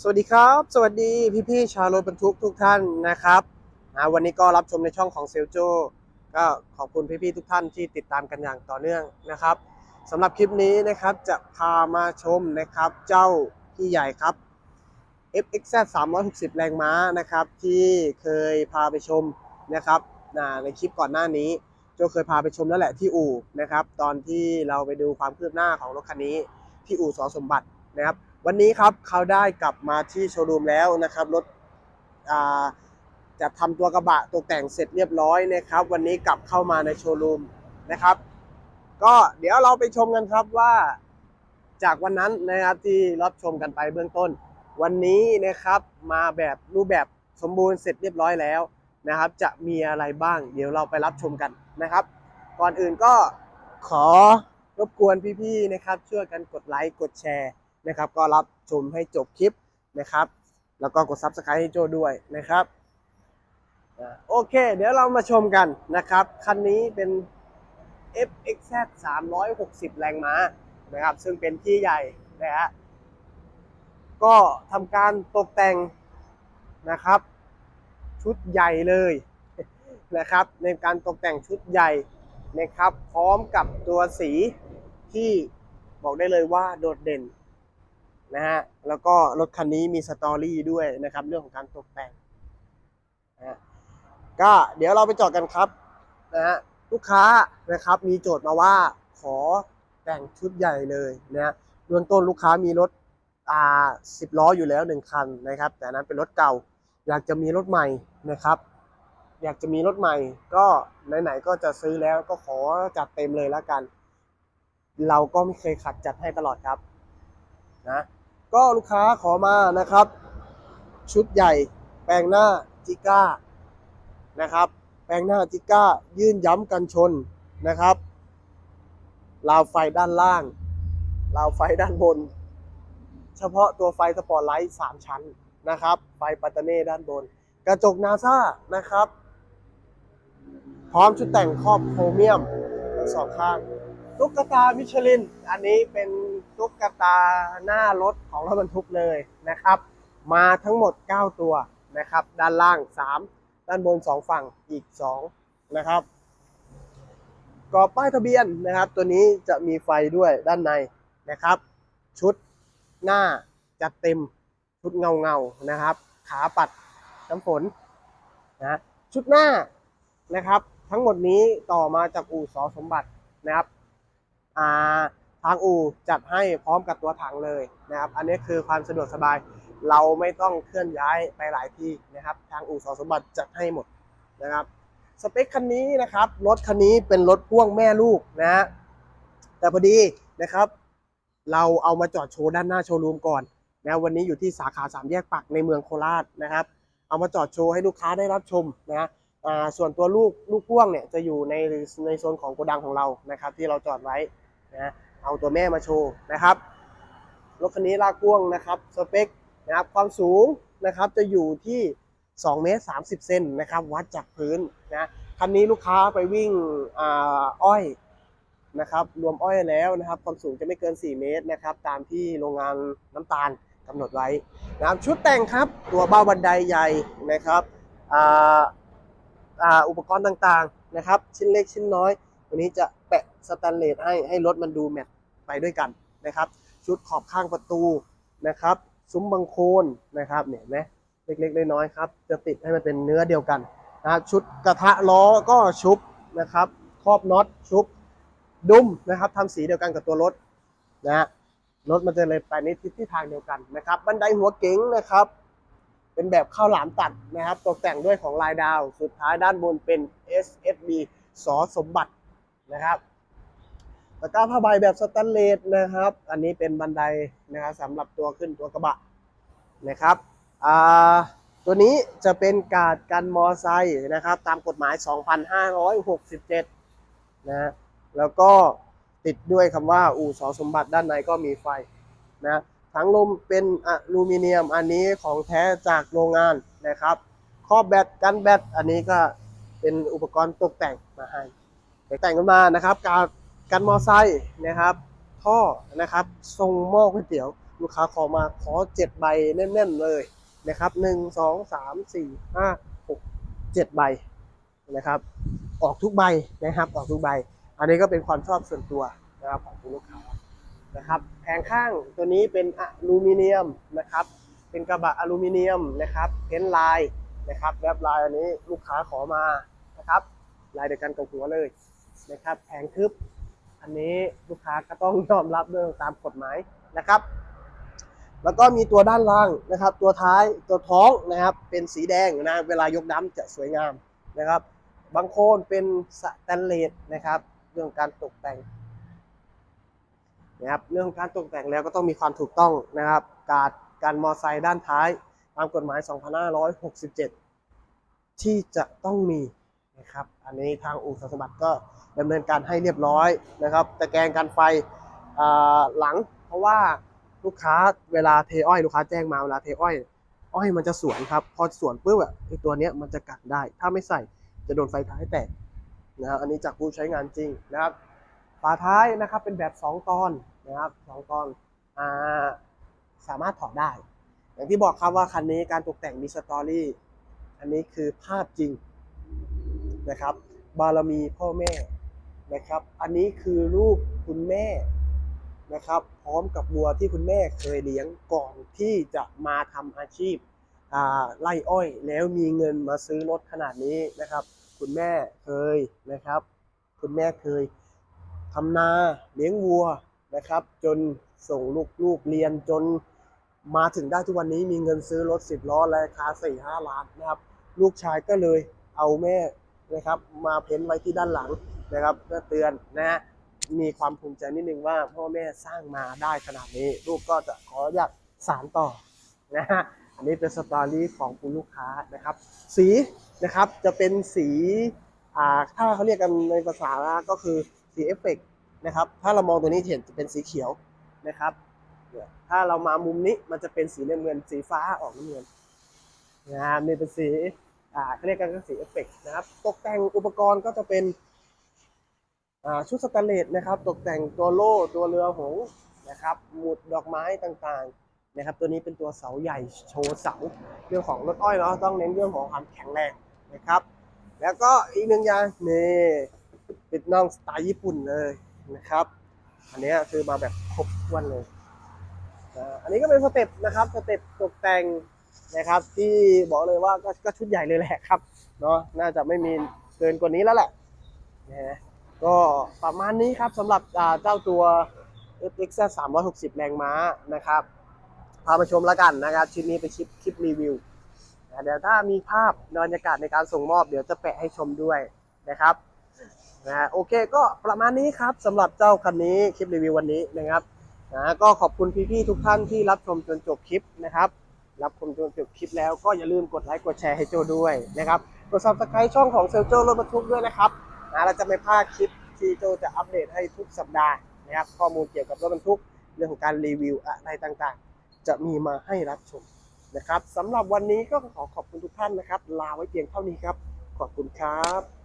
สวัสดีครับ สวัสดีพี่ๆชาวรถบรรทุกทุกท่านนะครับวันนี้ก็รับชมในช่องของเซลโจก็ขอบคุณพี่ๆทุกท่านที่ติดตามกันอย่างต่อเนื่องนะครับสำหรับคลิปนี้นะครับจะพามาชมนะครับเจ้าพี่ใหญ่ครับ FXZ 360 แรงม้านะครับที่เคยพาไปชมนะครับในคลิปก่อนหน้านี้โจเคยพาไปชมแล้วแหละที่อู่นะครับตอนที่เราไปดูความคืบหน้าของรถคันนี้ที่อู่สอสมบัตินะครับ วันนี้ครับเขาได้กลับมาที่โชว์รูมแล้วนะครับรถจะทำตัวกระบะตกแต่งเสร็จเรียบร้อยนะครับ วันนี้กลับเข้ามาในโชว์รูมนะครับ ก็เดี๋ยวเราไปชมกันครับว่า จากวันนั้นนะครับที่รับชมกันไปเบื้องต้น วันนี้นะครับมาแบบรูปแบบสมบูรณ์เสร็จเรียบร้อยแล้วนะครับ จะมีอะไรบ้าง เดี๋ยวเราไปรับชมกันนะครับ ก่อนอื่นก็ขอรบกวนพี่ๆนะครับ ช่วยกันกดไลค์กดแชร์ นะครับ ก็รับชมให้จบคลิปนะครับ แล้วก็กด Subscribe ให้โจด้วยนะครับโอเค เดี๋ยวเรามาชมกันนะครับ คันนี้เป็น FXZ 360 แรงม้านะครับ ซึ่งเป็นที่ใหญ่นะฮะก็ทำการตกแต่งนะครับ ชุดใหญ่เลยนะครับ ในการตกแต่งชุดใหญ่นะครับ พร้อมกับตัวสีที่บอกได้เลยว่าโดดเด่น นะฮะแล้วก็รถคันนี้มีสตอรี่ด้วยนะครับ เรื่องของการตกแต่งนะฮะก็เดี๋ยวเราไปจอดกันครับนะฮะลูกค้านะครับมีโจทย์มาว่าขอแต่งชุดใหญ่เลยนะฮะเบื้องต้นลูกค้ามีรถอ่าสิบล้ออยู่แล้วหนึ่งคันนะครับ แต่นนั้นเป็นรถเก่า อยากจะมีรถใหม่นะครับ อยากจะมีรถใหม่ ก็ไหนๆก็จะซื้อแล้วก็ขอจัดเต็มเลยแล้วกัน เราก็ไม่เคยขัดจัดให้ตลอดครับนะ ก็ลูกค้าขอมานะครับ ชุดใหญ่ แปลงหน้าจิก้านะครับ แปลงหน้าจิก้ายื่นย้ำกันชนนะครับราวไฟด้านล่างราวไฟด้านบน เฉพาะตัวไฟสปอร์ตไลท์สามชั้นนะครับ ไฟปัตเตเน่ด้านบน กระจกนาซ่านะครับ พร้อมชุดแต่งครอบโครเมียมทั้งสองข้าง ตุ๊กตามิชลิน อันนี้เป็นตุ๊กตาหน้ารถของรถบรรทุกเลยนะครับ มาทั้งหมด 9 ตัวนะครับ ด้านล่าง 3 ด้านบน 2 ฝั่งอีก 2 นะครับกรอบป้ายทะเบียนนะครับ ตัวนี้จะมีไฟด้วยด้านในนะครับ ชุดหน้าจัดเต็มชุดเงาเงานะครับ ขาปัดน้ำฝนนะชุดหน้านะครับ ทั้งหมดนี้ต่อมาจากอู่สอสมบัตินะครับ ทางอู่จัดให้พร้อมกับตัวถังเลยนะครับ อันนี้คือความสะดวกสบาย เราไม่ต้องเคลื่อนย้ายไปหลายที่นะครับ ทางอู่สอสมบัติจัดให้หมดนะครับ สเปคคันนี้นะครับ รถคันนี้เป็นรถพ่วงแม่ลูกนะฮะแต่พอดีนะครับ เราเอามาจอดโชว์ด้านหน้าโชว์รูมก่อนนะวันนี้อยู่ที่สาขาสามแยกปักในเมืองโคราชนะครับ เอามาจอดโชว์ให้ลูกค้าได้รับชมนะส่วนตัวลูกลูกพ่วงเนี่ยจะอยู่ในในโซนของโกดังของเรานะครับ ที่เราจอดไว้ นะเอาตัวแม่มาโชว์นะครับรถคันนี้ลากพ่วงนะครับสเปคนะครับความสูงนะครับจะอยู่ที่2เมตร30 เซนนะครับวัดจากพื้นนะคันนี้ลูกค้าไปวิ่งอ้อยนะครับรวมอ้อยแล้วนะครับ ความสูงจะไม่เกิน 4 เมตรนะครับตามที่โรงงานน้ำตาลกำหนดไว้นะครับชุดแต่งครับตัวเบ้าบันไดใหญ่นะครับอออุปกรณ์ต่างๆนะครับ ชิ้นเล็กชิ้นน้อย วันนี้จะแปะสแตนเลสให้ให้รถมันดูแมทไปด้วยกันนะครับ ชุดขอบข้างประตูนะครับซุ้มบังโคนนะครับเนี่ยเห็นไหมเล็กๆน้อยๆครับ จะติดให้มันเป็นเนื้อเดียวกันนะครับชุดกระทะล้อก็ชุบนะครับครอบน็อตชุบดุมนะครับทำสีเดียวกันกับตัวรถนะฮะรถมันจะเลยไปในทิศที่ทางเดียวกันนะครับบันไดหัวเก๋งนะครับ เป็นแบบข้าวหลามตัดนะครับ ตกแต่งด้วยของลายดาว สุดท้ายด้านบนเป็น SSB สอสมบัติ นะครับตะกร้าผ้าใบแบบสแตนเลสนะครับ อันนี้เป็นบันไดนะครับสำหรับตัวขึ้นตัวกระบะนะครับอ่าตัวนี้จะเป็นกาดกันมอไซค์นะครับ ตามกฎหมาย 2567 นะแล้วก็ติดด้วยคำว่าอู่สอสมบัติด้านในก็มีไฟนะถังลมเป็นอลูมิเนียมอันนี้ของแท้จากโรงงานนะครับครอบแบตกันแบตอันนี้ก็เป็นอุปกรณ์ตกแต่งมาให้ แต่งกันมานะครับการกันมอไซค์นะครับ ท่อนะครับ ทรงหม้อก๋วยเตี๋ยว ลูกค้าขอมาขอเจ็ดใบแน่นๆเลยนะครับหนึ่งสองสามสี่ห้าหกเจ็ดใบนะครับ ออกทุกใบนะครับ ออกทุกใบ อันนี้ก็เป็นความชอบส่วนตัวนะครับของคุณลูกค้านะครับ แผงข้างตัวนี้เป็นอลูมิเนียมนะครับ เป็นกระบะอลูมิเนียมนะครับเพ้นท์ลายนะครับแวบลายอันนี้ลูกค้าขอมานะครับ ลายเดียวกันกับหัวเลย นะครับแผงทึบ อันนี้ลูกค้าก็ต้องยอมรับเรื่องตามกฎหมายนะครับ แล้วก็มีตัวด้านล่างนะครับ ตัวท้ายตัวท้องนะครับ เป็นสีแดงนะเวลายกน้ำจะสวยงามนะครับบางโคนเป็นสแตนเลสนะครับ เรื่องการตกแต่งนะครับเรื่องการตกแต่งแล้วก็ต้องมีความถูกต้องนะครับ การการมอไซค์ด้านท้าย ตามกฎหมาย 2567 ที่จะต้องมีนะครับ อันนี้ทางอู่สัสมบัติก็ ดำเนินการให้เรียบร้อยนะครับตะแกรงกันไฟหลัง เพราะว่าลูกค้าเวลาเทอ้อยลูกค้าแจ้งมาเวลาเทอ้อยอ้อยมันจะสวนครับ พอสวนปุ๊บอะไอตัวเนี้ยมันจะกัดได้ ถ้าไม่ใส่จะโดนไฟท้ายแตกนะครับอันนี้จากผู้ใช้งานจริงนะครับฝาท้ายนะครับเป็นแบบ 2 ตอนนะครับสองตอนอ่าสามารถถอดได้ อย่างที่บอกครับว่าคันนี้การตกแต่งมีสตอรี่อันนี้คือภาพจริงนะครับ บารมีพ่อแม่ นะครับ อันนี้คือรูปคุณแม่นะครับ พร้อมกับวัวที่คุณแม่เคยเลี้ยงก่อนที่จะมาทำอาชีพไล่อ้อย แล้วมีเงินมาซื้อรถขนาดนี้นะครับ คุณแม่เคยนะครับ คุณแม่เคยทำนาเลี้ยงวัวนะครับ จนส่งลูกๆเรียนจนมาถึงได้ทุกวันนี้มีเงินซื้อรถสิบล้อราคาสี่ห้าล้านนะครับ ลูกชายก็เลยเอาแม่นะครับ มาเพ้นไว้ที่ด้านหลัง นะครับเพื่อเตือนนะฮะมีความภูมิใจนิดนึงว่าพ่อแม่สร้างมาได้ขนาดนี้ ลูกก็จะขออยากสารต่อนะฮะอันนี้เป็นสตอรี่ของคุณลูกค้านะครับ สีนะครับจะเป็นสีอ่าถ้าเขาเรียกกันในภาษาก็คือสีเอฟเฟกต์นะครับถ้าเรามองตัวนี้เห็นจะเป็นสีเขียวนะครับถ้าเรามามุมนี้มันจะเป็นสีน้ำเงินสีฟ้าออกน้ำเงินนะครับนี่เป็นสีอ่าเขาเรียกกันก็สีเอฟเฟกต์นะครับ ตกแต่งอุปกรณ์ก็จะเป็น ชุดสแตนเลสนะครับตกแต่งตัวโล่ตัวเรือหงนะครับหมุดดอกไม้ต่างๆนะครับตัวนี้เป็นตัวเสาใหญ่โชว์เสาเรื่องของรถอ้อยเนาะต้องเน้นเรื่องของความแข็งแรงนะครับ แล้วก็อีกหนึ่งอย่างนี่ปิดน่องสไตล์ญี่ปุ่นเลยนะครับ อันนี้คือมาแบบครบถ้วนเลยอันนี้ก็เป็นสเต็ปนะครับสเต็ปตกแต่งนะครับ ที่บอกเลยว่าก็ชุดใหญ่เลยแหละครับเนาะน่าจะไม่มีเกินกว่านี้แล้วแหละนะ ก็ประมาณนี้ครับสำหรับเจ้าตัว FX 360 แรงม้านะครับ พามาชมแล้วกันนะครับชิ้นนี้เป็นคลิปคลิปรีวิวเดี๋ยวถ้ามีภาพบรรยากาศในการส่งมอบเดี๋ยวจะแปะให้ชมด้วยนะครับนะโอเคก็ประมาณนี้ครับสำหรับเจ้าคันนี้คลิปรีวิววันนี้นะครับนะก็ขอบคุณพี่ๆทุกท่านที่รับชมจนจบคลิปนะครับรับชมจนจบคลิปแล้วก็อย่าลืมกดไลค์กดแชร์ให้โจด้วยนะครับกด subscribe ช่องของเซลโจรถบรรทุกด้วยนะครับาเราจะไม่พลาดคลิปที่โจจะอัปเดตให้ทุกสัปดาห์นะครับข้อมูลเกี่ยวกับรถบรรทุกเรื่องของการรีวิวอะไรต่างๆ จะมีมาให้รับชมนะครับสำหรับวันนี้ก็ขอขอบคุณทุกท่านนะครับ ลาไว้เพียงเท่านี้ครับ ขอบคุณครับ